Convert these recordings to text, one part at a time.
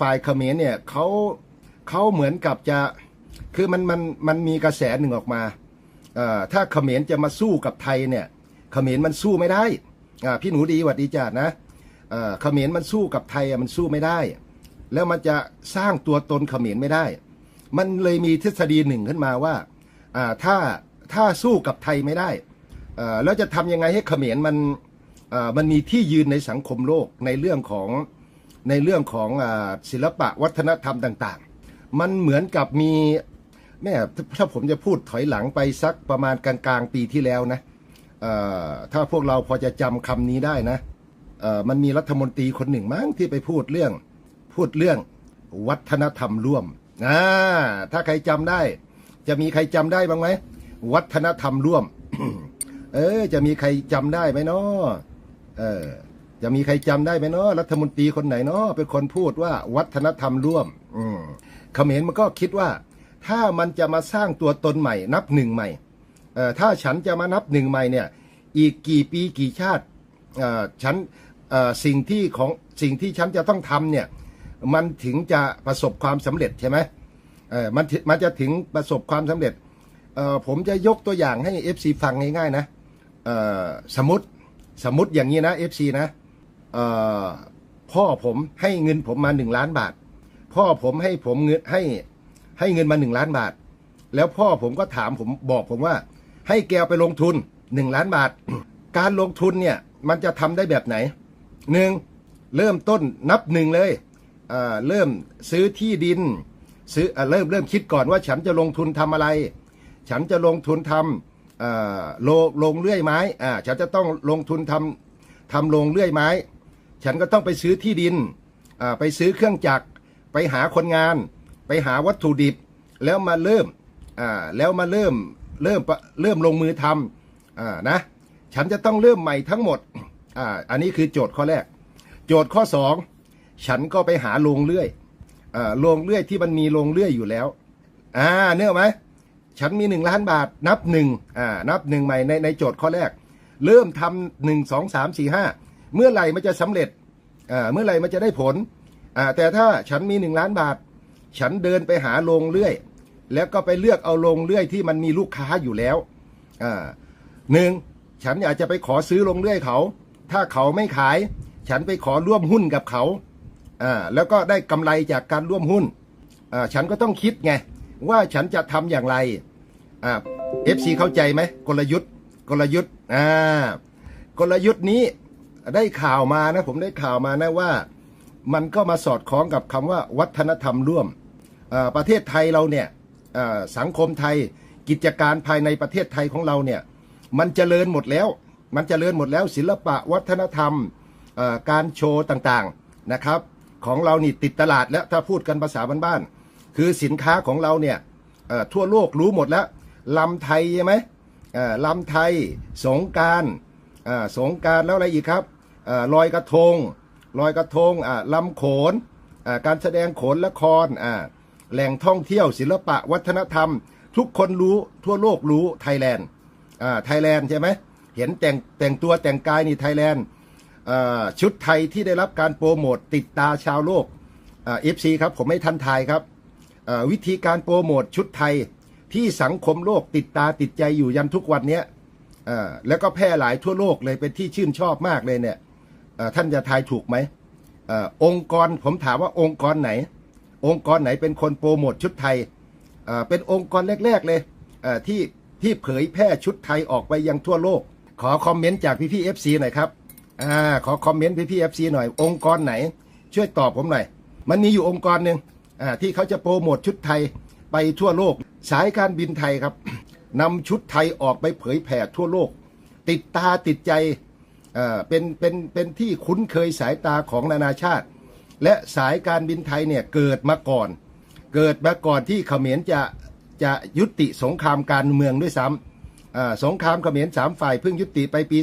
ฝ่ายเขมรเนี่ยเขาเขาเหมือนกับจะคือมันมันมันมีกระแสหนึ่งออกมาถ้าเขมรจะมาสู้กับไทยเนี่ยเขมรมันสู้ไม่ได้พี่หนูดีหวัดดีจ้านะเขมรมันสู้กับไทยมันสู้ไม่ได้ แล้วมันจะสร้างตัวตนเขมรไม่ได้ มันเลยมีทฤษฎีหนึ่งขึ้นมาว่าถ้าถ้าสู้กับไทยไม่ได้แล้วจะทำยังไงให้เขมรมันมันมีที่ยืนในสังคมโลกในเรื่องของ ในเรื่องของศิลปะวัฒนธรรมต่าง ๆ มันเหมือนกับมีแม่ถ้าผมจะพูดถอยหลังไปสักประมาณกลางๆ ปีที่แล้วนะถ้าพวกเราพอจะจำคำนี้ได้นะมันมีรัฐมนตรีคนหนึ่งมั้งที่ไปพูดเรื่อง พูดเรื่องวัฒนธรรมร่วมอ่าถ้าใครจำได้ จะมีใครจำได้บ้างไหมวัฒนธรรมร่วม เออ จะมีใครจำได้ไหมเนาะเออ จะมีใครจำได้ไหมเนาะรัฐมนตรีคนไหนเนาะเป็นคนพูดว่าวัฒนธรรมร่วม อืมเขมรมันก็คิดว่า ถ้ามันจะมาสร้างตัวตนใหม่ นับหนึ่งใหม่เอ่อถ้าฉันจะมานับหนึ่งใหม่เนี่ย อีกกี่ปีกี่ชาติเอ่อฉันเอ่อสิ่งที่ของสิ่งที่ฉันจะต้องทำเนี่ย มันถึงจะประสบความสำเร็จใช่ไหมเออมันมันจะถึงประสบความสำเร็จเอ่อผมจะยกตัวอย่างให้ FC ฟังง่ายๆนะเอ่อสมมติสมมติอย่างนี้นะ FC นะ พ่อผมให้เงินผมมาหนึ่งล้านบาท พ่อผมให้ผมเงินให้ให้เงินมาหนึ่งล้านบาท แล้วพ่อผมก็ถามผมบอกผมว่า ให้แกไปลงทุนหนึ่งล้านบาท การลงทุนเนี่ยมันจะทำได้แบบไหนหนึ่งเริ่มต้นนับหนึ่งเลยเริ่มซื้อที่ดิน ซื้ออ่าเริ่มเริ่มคิดก่อนว่าฉันจะลงทุนทำอะไร ฉันจะลงทุนทำอ่าโลงเลื่อยไม้อ่าฉันจะต้องลงทุนทำทำโรงเลื่อยไม้ ฉันก็ต้องไปซื้อที่ดินไปซื้อเครื่องจักร ไปหาคนงาน ไปหาวัตถุดิบ แล้วมาเริ่มแล้วมาเริ่มเริ่มเริ่มลงมือทำอนะฉันจะต้องเริ่มใหม่ทั้งหมดอ,อันนี้คือโจทย์ข้อแรก โจทย์ข้อสองฉันก็ไปหาโรงเลื่อยโรงเลื่อยที่มันมีโรงเลื่อยอยู่แล้วอ่าเนื้อไหมฉันมีหนึ่งล้านบาทนับหนึ่งอ่านับหนึ่งใหม่ในในโจทย์ข้อแรก เริ่มทำหนึ่งสองสามสี่ห้าเมื่อไหร่มันจะสำเร็จ เมื่อไหร่มันจะได้ผล แต่ถ้าฉันมีหนึ่งล้านบาท ฉันเดินไปหาโรงเลื่อย แล้วก็ไปเลือกเอาโรงเลื่อยที่มันมีลูกค้าอยู่แล้วหนึ่งฉันอยากจะไปขอซื้อโรงเลื่อยเขา ถ้าเขาไม่ขาย ฉันไปขอร่วมหุ้นกับเขาแล้วก็ได้กำไรจากการร่วมหุ้นฉันก็ต้องคิดไงว่าฉันจะทำอย่างไรเอฟซีเข้าใจไหมกลยุทธ์ กลยุทธ์อ่ากลยุทธ์นี้ ได้ข่าวมานะ ผมได้ข่าวมานะว่า มันก็มาสอดคล้องกับคำว่า วัฒนธรรมร่วม ประเทศไทยเราเนี่ยสังคมไทยกิจการภายในประเทศไทยของเราเนี่ย มันเจริญหมดแล้ว มันเจริญหมดแล้ว ศิลปะวัฒนธรรมการโชว์ต่างๆนะครับ ของเรานี่ติดตลาดแล้วถ้าพูดกันภาษาบ้านๆคือสินค้าของเราเนี่ยทั่วโลกรู้หมดแล้วลำไทยใช่ไหมลำไทยสงการสงการแล้วอะไรอีกครับ ลอยกระทงลอยกระทงลำโขนการแสดงโขนละครแหล่งท่องเที่ยวศิลปะวัฒนธรรม ทุกคนรู้ทั่วโลกรู้ไทยแลนด์ไทยแลนด์ใช่ไหมเห็นแต่งแต่งตัวแต่งกายนี่ไทยแลนด์ชุดไทยที่ได้รับการโปรโมทติดตาชาวโลกเอฟซีครับผมให้ท่านทายครับวิธีการโปรโมทชุดไทยที่สังคมโลกติดตาติดใจอยู่ยันทุกวันนี้แล้วก็แพร่หลายทั่วโลกเลยเป็นที่ชื่นชอบมากเลยเนี่ย ท่านจะทายถูกไหมอองค์กรผมถามว่าองค์กรไหน องค์กรไหนเป็นคนโปรโมทชุดไทยเป็นองค์กรแรก ๆ เลยที่ที่เผยแพร่ชุดไทยออกไปยังทั่วโลก ขอคอมเมนต์จากพี่พี่เอฟซีหน่อยครับอขอคอมเมนต์พี่พี่เอฟซีหน่อย องค์กรไหน ช่วยตอบผมหน่อย มันมีอยู่องค์กรหนึ่งที่เขาจะโปรโมทชุดไทยไปทั่วโลก สายการบินไทยครับนำชุดไทยออกไปเผยแผ่ทั่วโลก ติดตาติดใจ เป็นเป็นเป็นที่คุ้นเคยสายตาของนานาชาติ และสายการบินไทยเนี่ยเกิดมาก่อน เกิดมาก่อนที่เขมรจะจะยุติสงครามการเมืองด้วยซ้ำสงครามเขมรสามฝ่ายเพิ่งยุติไปปี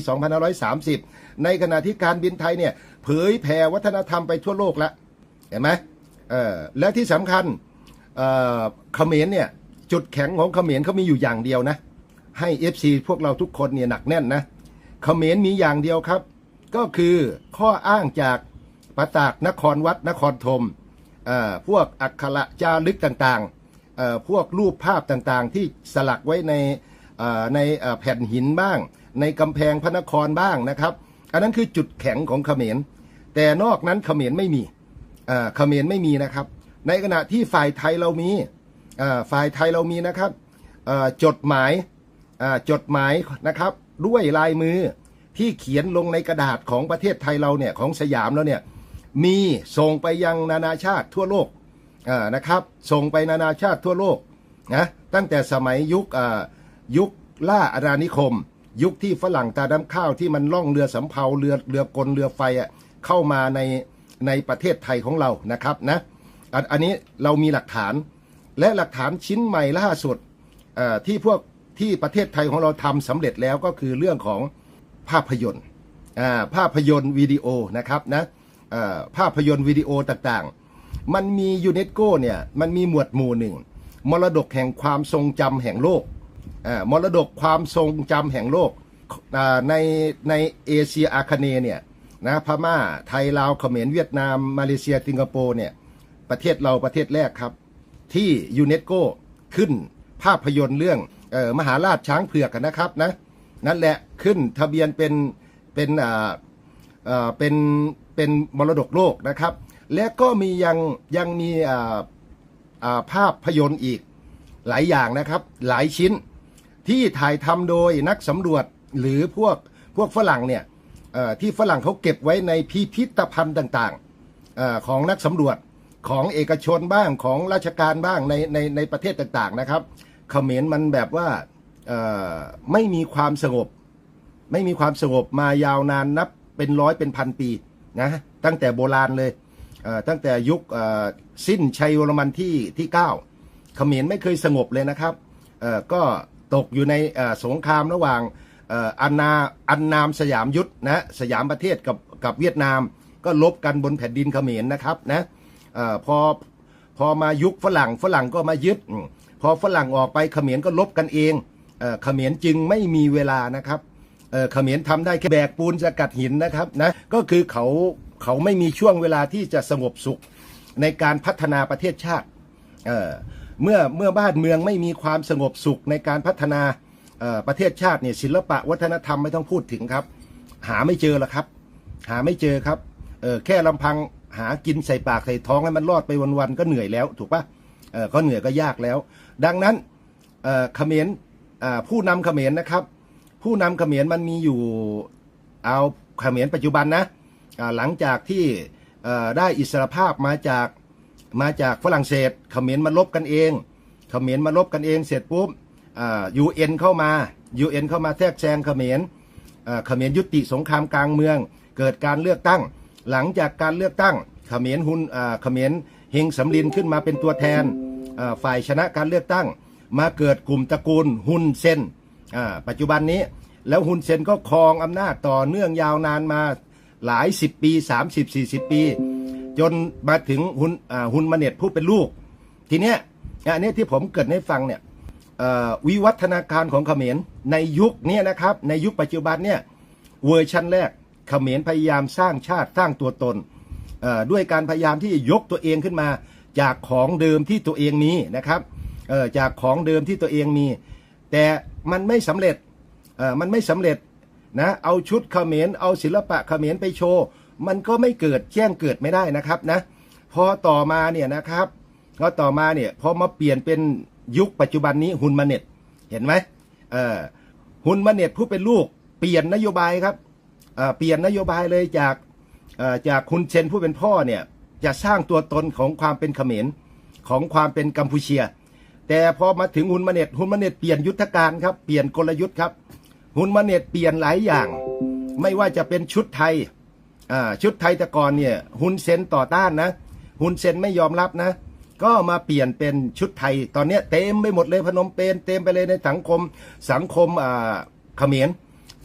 2530 ในขณะที่การบินไทยเนี่ยเผยแผ่วัฒนธรรมไปทั่วโลกแล้วเห็นไหมและที่สำคัญเอ่อเขมรเนี่ยจุดแข็งของเขมรเขามีอยู่อย่างเดียวนะให้ FC พวกเราทุกคนเนี่ยหนักแน่นนะ เขมรมีอย่างเดียวครับ ก็คือข้ออ้างจากประตากนครวัดนครธมพวกอักขระจารึกต่างๆ พวกรูปภาพต่างๆ ที่สลักไว้ในในแผ่นหินบ้าง ในกำแพงพระนครบ้างนะครับ อันนั้นคือจุดแข็งของเขมร แต่นอกนั้นเขมรไม่มีเขมรไม่มีนะครับ ในขณะที่ฝ่ายไทยเรามีฝ่ายไทยเรามีนะครับจดหมายจดหมายนะครับ ด้วยลายมือที่เขียนลงในกระดาษของประเทศไทยเราเนี่ยของสยามแล้วเนี่ยมีส่งไปยังนานาชาติทั่วโลกนะครับส่งไปนานาชาติทั่วโลกนะตั้งแต่สมัยยุคยุคล่าอาณานิคม ยุคที่ฝรั่งตาดำข้าวที่มันล่องเรือสำเภาเรือเรือกลเรือไฟอะเข้ามาในในประเทศไทยของเรานะครับนะอันนี้เรามีหลักฐานและหลักฐานชิ้นใหม่ล่าสุดที่พวก ที่ประเทศไทยของเราทำสำเร็จแล้วก็คือเรื่องของภาพยนตร์ภาพยนตร์วิดีโอนะครับนะภาพยนตร์วิดีโอต่างๆ มันมียูเนสโกเนี่ยมันมีหมวดหมู่หนึ่งมรดกแห่งความทรงจำแห่งโลกมรดกความทรงจำแห่งโลกในในเอเชียอาคเนย์เนี่ยนะพม่าไทยลาวเขมรเวียดนามมาเลเซียสิงคโปร์เนี่ยประเทศเราประเทศแรกครับ ที่ยูเนสโกขึ้นภาพยนตร์เรื่อง เออมหาราชช้างเผือกนะครับนะนั่นแหละขึ้นทะเบียนเป็นเป็นอ่าเอ่อเป็นเป็นมรดกโลกนะครับ และก็มียังยังมีอ่าอ่าภาพพยนตร์อีกหลายอย่างนะครับ หลายชิ้นที่ถ่ายทำโดยนักสำรวจหรือพวกพวกฝรั่งเนี่ยเอ่อที่ฝรั่งเขาเก็บไว้ในพิพิธภัณฑ์ต่างๆเออของนักสำรวจของเอกชนบ้างของราชการบ้างในในในประเทศต่างๆนะครับ เขมรมันแบบว่าไม่มีความสงบ ไม่มีความสงบมายาวนานนับเป็นร้อยเป็นพันปีนะตั้งแต่โบราณเลยเตั้งแต่ยุคสิ้นชัยวรมันที่ที่เก้าเขมรไม่เคยสงบเลยนะครับก็ตกอยู่ในสงครามระหว่างอันนาอันนามสยามยุทธนะสยามประเทศกับกับเวียดนาม ก็ลบกันบนแผ่นดินเขมรนะครับนะออพอพอมายุคฝรั่งฝรั่งก็มายึดอ พอฝรั่งออกไปเขมรก็ลบกันเองเออขมรจึงไม่มีเวลานะครับเออขมรทำได้แค่แบกปูนสกัดหินนะครับนะก็คือเขาเขาไม่มีช่วงเวลาที่จะสงบสุขในการพัฒนาประเทศชาติเออเมื่อเมื่อบ้านเมืองไม่มีความสงบสุขในการพัฒนาประเทศชาติเนี่ยศิลปะวัฒนธรรมไม่ต้องพูดถึงครับ หาไม่เจอหรอกครับ หาไม่เจอครับเออแค่ลำพังหากินใส่ปากใส่ท้องให้มันรอดไปวันๆก็เหนื่อยแล้วถูกปะ ก็เหนื่อยก็ยากแล้ว ดังนั้นเออขมรผู้นำเขมรนะครับ ผู้นำเขมรมันมีอยู่เอาเขมรปัจจุบันนะหลังจากที่ได้อิสรภาพมาจากมาจากฝรั่งเศสเขมรมาลบกันเองเขมรมาลบกันเองเสร็จปุ๊บยูเอ็นเข้ามายูเอ็นเข้ามาแทรกแซงเขมรเขมรยุติสงครามกลางเมือง เกิดการเลือกตั้ง หลังจากการเลือกตั้งเขมรหุนเขมรเฮงสำลินขึ้นมาเป็นตัวแทน ฝ่ายชนะการเลือกตั้ง มาเกิดกลุ่มตระกูลฮุนเซนปัจจุบันนี้แล้วฮุนเซนก็ครองอำนาจต่อเนื่องยาวนานมาหลายสิบปี 30 40 ปี จนมาถึงฮุนฮุนมาเน็ตผู้เป็นลูก ทีเนี้ยอันนี้ที่ผมเกิดให้ฟังเนี่ยวิวัฒนาการของเขมรในยุคนี้นะครับ ในยุคปัจจุบันเนี่ยเวอร์ชันแรกเขมรพยายามสร้างชาติสร้างตัวตนด้วยการพยายามที่ยกตัวเองขึ้นมา จากของเดิมที่ตัวเองมีนะครับเอ่อจากของเดิมที่ตัวเองมี แต่มันไม่สำเร็จเอ่อมันไม่สำเร็จนะเอาชุดเขมรเอาศิลปะเขมรไปโชว์มันก็ไม่เกิดแจ้งเกิดไม่ได้นะครับนะพอต่อมาเนี่ยนะครับก็ต่อมาเนี่ยพอมาเปลี่ยนเป็นยุคปัจจุบันนี้ฮุนมาเน็ตเห็นไหมเออฮุนมาเน็ตผู้เป็นลูกเปลี่ยนนโยบายครับเอ่อเปลี่ยนนโยบายเลยจากเอ่อจากคุณเชนผู้เป็นพ่อเนี่ย จะสร้างตัวตนของความเป็นเขมรของความเป็นกัมพูเชีย แต่พอมาถึงฮุนมาเน็ตฮุนมาเน็ตเปลี่ยนยุทธการครับเปลี่ยนกลยุทธ์ครับฮุนมาเน็ตเปลี่ยนหลายอย่าง ไม่ว่าจะเป็นชุดไทยอ่าชุดไทยแต่ก่อนเนี่ยฮุนเซนต่อต้านนะฮุนเซนไม่ยอมรับนะ ก็มาเปลี่ยนเป็นชุดไทย ตอนเนี้ยเต็มไปหมดเลยพนมเปญเต็มไปเลยในสังคมสังคมอ่าเขมร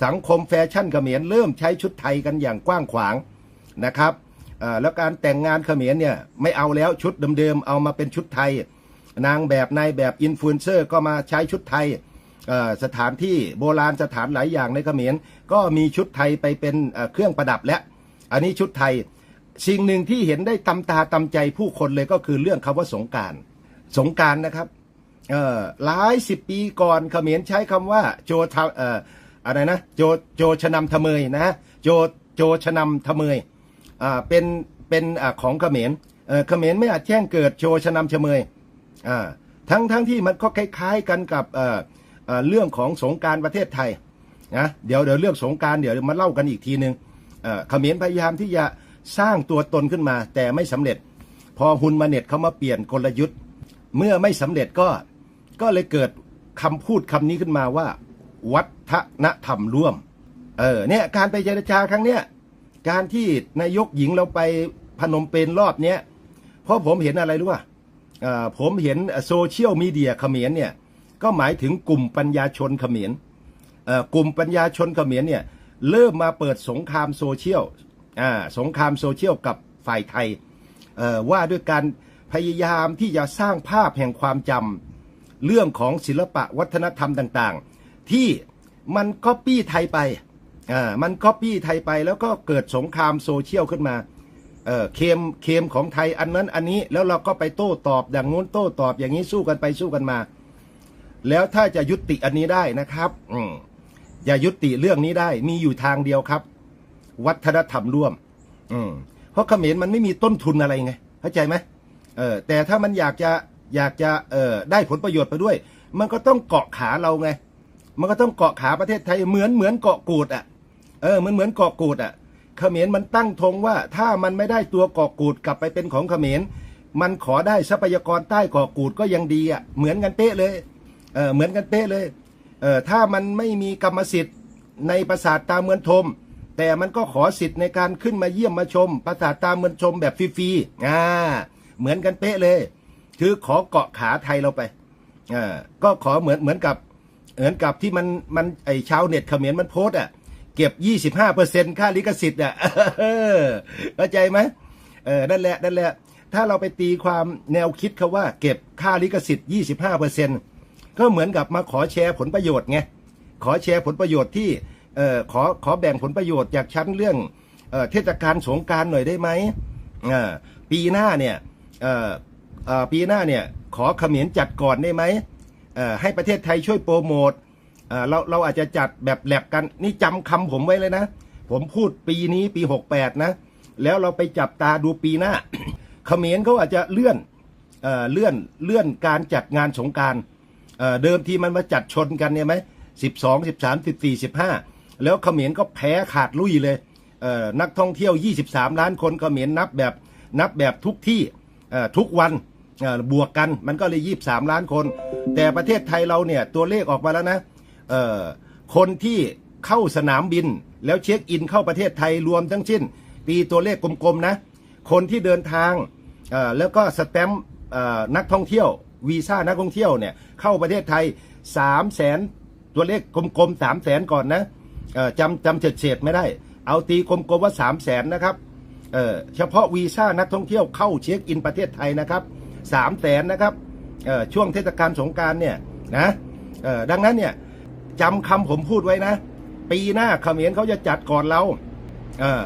สังคมแฟชั่นเขมรเริ่มใช้ชุดไทยกันอย่างกว้างขวางนะครับ แล้วการแต่งงานเขมรเนี่ยไม่เอาแล้วชุดเดิมๆเอามาเป็นชุดไทย นางแบบนายแบบอินฟลูเอนเซอร์ก็มาใช้ชุดไทยสถานที่โบราณสถานหลายอย่างในเขมรก็มีชุดไทยไปเป็นเครื่องประดับแล้วอันนี้ชุดไทย สิ่งหนึ่งที่เห็นได้ตำตาตำใจผู้คนเลยก็คือเรื่องคำว่าสงการสงการนะครับหลายสิบปีก่อนเขมรใช้คำว่าโจทออะไรนะโจโจชนำทะเมยนะโจโจชนำทะเมยอ่า เป็นเป็นอของเขมรเอ่อเขมรไม่อาจแจ้งเกิดโจชนำทะมยอ่าทั้งทั้งที่มันก็คล้ายๆกันกับเรื่องของสงการประเทศไทยนะเดี๋ยวเดี๋ยวเรื่องสงการเดี๋ยวมาเล่ากันอีกทีหนึ่งเอ่อเขมรพยายามที่จะสร้างตัวตนขึ้นมา แต่ไม่สำเร็จ พอฮุนมาเน็ตเขามาเปลี่ยนกลยุทธ์ เมื่อไม่สำเร็จก็ก็เลยเกิดคำพูดคำนี้ขึ้นมาว่า วัฒนธรรมร่วมเออเนี่ยการไปเจรจาครั้งเนี้ย การที่นายกหญิงเราไปพนมเปญรอบเนี้ยเพราะผมเห็นอะไรรู้ป่ะผมเห็นโซเชียลมีเดียเขมรเนี่ยก็หมายถึงกลุ่มปัญญาชนเขมรกลุ่มปัญญาชนเขมรเนี่ยเริ่มมาเปิดสงครามโซเชียลอ่าสงครามโซเชียลกับฝ่ายไทยว่าด้วยการพยายามที่จะสร้างภาพแห่งความจำเรื่องของศิลปะวัฒนธรรมต่าง ๆ ที่มันก๊อปปี้ไทยไป อ่ามันก๊อปปี้ไทยไปแล้วก็เกิดสงครามโซเชียลขึ้นมาเออเคมเคมของไทยอันนั้นอันนี้แล้วเราก็ไปโต้ตอบอย่างงู้นโต้ตอบอย่างนี้สู้กันไปสู้กันมา แล้วถ้าจะยุติอันนี้ได้นะครับ อืมอย่ายุติเรื่องนี้ได้ มีอยู่ทางเดียวครับ วัฒนธรรมร่วม อืมเพราะเขมรมันไม่มีต้นทุนอะไรไงเข้าใจไหมเออแต่ถ้ามันอยากจะอยากจะเออได้ผลประโยชน์ไปด้วย มันก็ต้องเกาะขาเราไง มันก็ต้องเกาะขาประเทศไทยเหมือนเหมือนเกาะกูดอะ เออมือนเหมือนเกาะกูดอะเขมรมันตั้งธงว่า ถ้ามันไม่ได้ตัวเกาะกูดกลับไปเป็นของเขมรมันขอได้ทรัพยากรใต้เกาะกูดก็ยังดีอะเหมือนกันเป๊ะเลยเออเหมือนกันเป๊ะเลยเอ่อถ้ามันไม่มีกรรมสิทธิ์ในปราสาทตาเมือนชมแต่มันก็ขอสิทธิ์ในการขึ้นมาเยี่ยมมาชมปราสาทตาเมือนชมแบบฟรีๆอ่าเหมือนกันเป๊ะเลย คือขอเกาะขาไทยเราไปอ่าก็ขอเหมือนเหมือนกับเหมือนกับที่มันมันไอชาวเน็ตเขมรมันโพสอะ เก็บ25%ค่าลิขสิทธิ์อะเออเข้าใจไหมเออนั่นแหละนั่นแหละ ถ้าเราไปตีความแนวคิดเขาว่า เก็บค่าลิขสิทธิ์25%ก็เหมือนกับมาขอแชร์ผลประโยชน์ไงขอแชร์ผลประโยชน์ที่เอ่อขอขอแบ่งผลประโยชน์จากชั้นเรื่องเอ่อเทศกาลสงการหน่อยได้ไหมอ่าปีหน้าเนี่ยเอ่อเอ่อปีหน้าเนี่ยขอเขมรจัดก่อนได้ไหมเอ่อให้ประเทศไทยช่วยโปรโมท เราเราอาจจะจัดแบบแลบกันนี่จำคำผมไว้เลยนะ ผมพูดปีนี้ปี68นะ แล้วเราไปจับตาดูปีหน้าเขมรเขาอาจจะเลื่อนเอเลื่อนเลื่อนการจัดงานสงการเเดิมทีมันมาจัดชนกันเนี่ยไหมสิบสองสิบสามสิบสี่สิบห้าแล้วเขมรก็แพ้ขาดลุยเลยเนักท่องเที่ยว 23 ล้านคนเขมรนับแบบนับแบบทุกที่ทุกวันบวกกันมันก็เลย 23 ล้านคน แต่ประเทศไทยเราเนี่ยตัวเลขออกมาแล้วนะ คนที่เข้าสนามบิน แล้วเช็คอินเข้าประเทศไทยรวมทั้งสิ้นตีตัวเลขกลมๆนะ คนที่เดินทางแล้วก็สแตมป์นักท่องเที่ยววีซ่านักท่องเที่ยวเนี่ยเข้าประเทศไทย3 0 0แสนตัวเลขกลมๆ3 0 0แสนก่อนนะจำจำเฉดเฉดๆไม่ได้ เอาตีกลมๆว่า 3 0 0แสนนะครับเเฉพาะวีซ่านักท่องเที่ยวเข้าเช็คอินประเทศไทยนะครับ3 0 0แสนนะครับช่วงเทศกาลสงการเนี่ยนะดังนั้นเนี่ย จำคำผมพูดไว้นะ ปีหน้าเขมรเขาจะจัดก่อนเรา เออ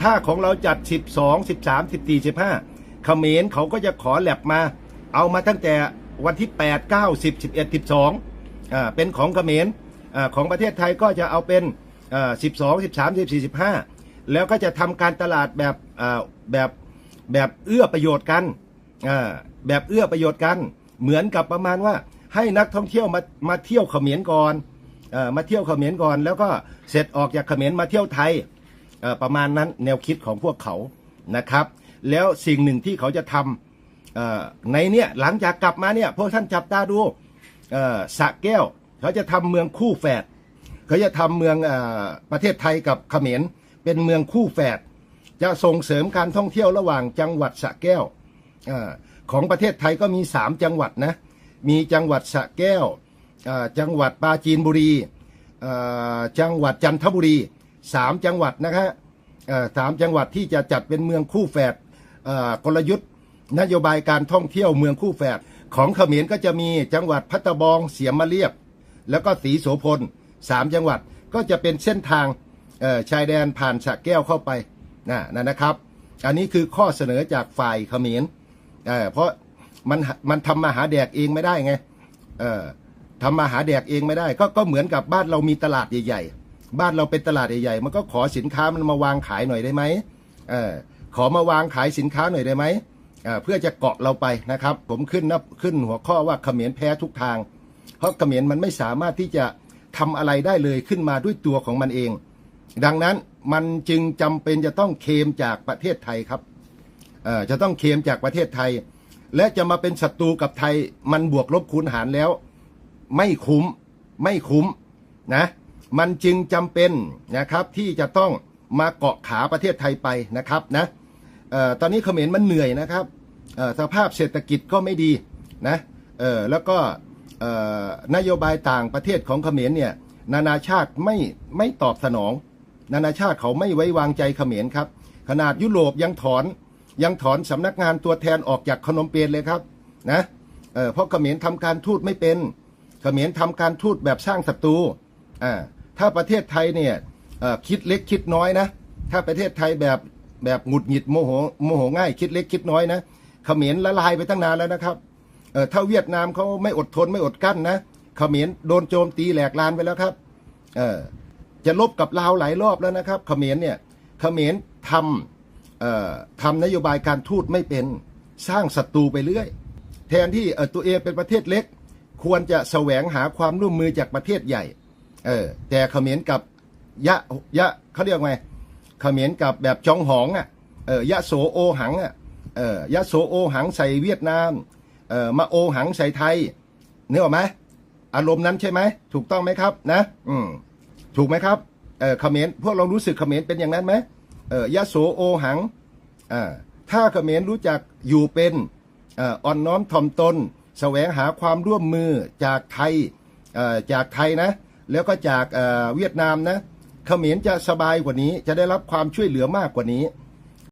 ถ้าของเราจัด 12 13 14 15เขมรเขาก็จะขอแลบมา เอามาตั้งแต่วันที่ 8 9 10 11 12อ่าเป็นของเขมรอ่าของประเทศไทยก็จะเอาเป็นอ่า12 13 14 15 แล้วก็จะทำการตลาดแบบอ่าแบบแบบเอื้อประโยชน์กันอ่าแบบเอื้อประโยชน์กัน เหมือนกับประมาณว่าให้นักท่องเที่ยวมามาเที่ยวเขมรก่อนก่อ มาเที่ยวเขมรก่อน แล้วก็เสร็จออกจากเขมรมาเที่ยวไทยประมาณนั้นแนวคิดของพวกเขานะครับ แล้วสิ่งหนึ่งที่เขาจะทำในเนี่ยหลังจากกลับมาเนี่ยพวกท่านจับตาดูสระแก้ว เขาจะทำเมืองคู่แฝดเขาจะทำเมืองอประเทศไทยกับเขมรเป็นเมืองคู่แฝดจะส่งเสริมการท่องเที่ยวระหว่างจังหวัดสระแก้วอของประเทศไทยก็มีสามจังหวัดนะมีจังหวัดสระแก้ว จังหวัดปราจีนบุรีจังหวัดจันทบุรีสามจังหวัดนะครับสามจังหวัดที่จะจัดเป็นเมืองคู่แฝดกลยุทธ์ นโยบายการท่องเที่ยวเมืองคู่แฝดของเขมรก็จะมีจังหวัดพัตบองเสียมมาเรียบ แล้วก็สีโสพลสามจังหวัดก็จะเป็นเส้นทางชายแดนผ่านสะแก้วเข้าไปนะนั่นนะครับ อันนี้คือข้อเสนอจากฝ่ายเขมรเเพราะมันมันทำมาหาแดกเองไม่ได้ไงเออ ทำมาหาแดกเองไม่ได้ก็ก็เหมือนกับบ้านเรามีตลาดใหญ่ ๆ บ้านเราเป็นตลาดใหญ่ๆมันก็ขอสินค้ามันมาวางขายหน่อยได้ไหมเออขอมาวางขายสินค้าหน่อยได้ไหมเออเพื่อจะเกาะเราไปนะครับ ผมขึ้นนะขึ้นหัวข้อว่าเขมรแพ้ทุกทาง เพราะเขมรมันไม่สามารถที่จะทำอะไรได้เลยขึ้นมาด้วยตัวของมันเอง ดังนั้นมันจึงจำเป็นจะต้องเคมจากประเทศไทยครับเออจะต้องเคมจากประเทศไทย และจะมาเป็นศัตรูกับไทยมันบวกลบคูณหารแล้ว ไม่คุ้มไม่คุ้มนะมันจึงจำเป็นนะครับที่จะต้องมาเกาะขาประเทศไทยไปนะครับนะออตอนนี้เขมรมันเหนื่อยนะครับสภาพเศรษฐกิจก็ไม่ดีนะแล้วก็นโยบายต่างประเทศของเขมรเนี่ยนานาชาติไม่ไม่ตอบสนอง นานาชาติเขาไม่ไว้วางใจเขมรครับ ขนาดยุโรปยังถอนยังถอนสำนักงานตัวแทนออกจากขนมเปญเลยครับนะเเพราะเขมรทำการทูตไม่เป็น มรทำการทูตแบบสร้างศัตรูอ่าถ้าประเทศไทยเนี่ยคิดเล็กคิดน้อยนะ ถ้าประเทศไทยแบบแบบหงุดหงิดโมโหโมโหง่าย คิดเล็กคิดน้อยนะเขมรละลายไปตั้งนานแล้วนะครับเออถ้าเวียดนามเขาไม่อดทนไม่อดกั้นนะเขมรโดนโจมตีแหลกลานไปแล้วครับเออจะลบกับลาวหลายรอบแล้วนะครับเขมรเนี่ยเขมรทำเอ่อทำนโยบายการทูตไม่เป็นสร้างศัตรูไปเรื่อย แทนที่เออตัวเองเป็นประเทศเล็ก ควรจะแสวงหาความร่วมมือจากประเทศใหญ่ เออ แต่เขมรกับยะยะเขาเรียกไงเขมรกับแบบจองหองอะ เออยะโสโอหังอะ เออยะโสโอหังใส่เวียดนาม เออมาโอหังใส่ไทยนึกออกไหมอารมณ์นั้นใช่ไหมถูกต้องไหมครับ นะ อืมถูกไหมครับ เออเขมรพวกเรารู้สึกเขมรเป็นอย่างนั้นไหมเออยะโสโอหังอ่าถ้าเขมรรู้จักอยู่เป็นอ่อ่อนน้อมถ่อมตน แสวงหาความร่วมมือจากไทยจากไทยนะ แล้วก็จากเอ่อเวียดนามนะเขมรจะสบายกว่านี้จะได้รับความช่วยเหลือมากกว่านี้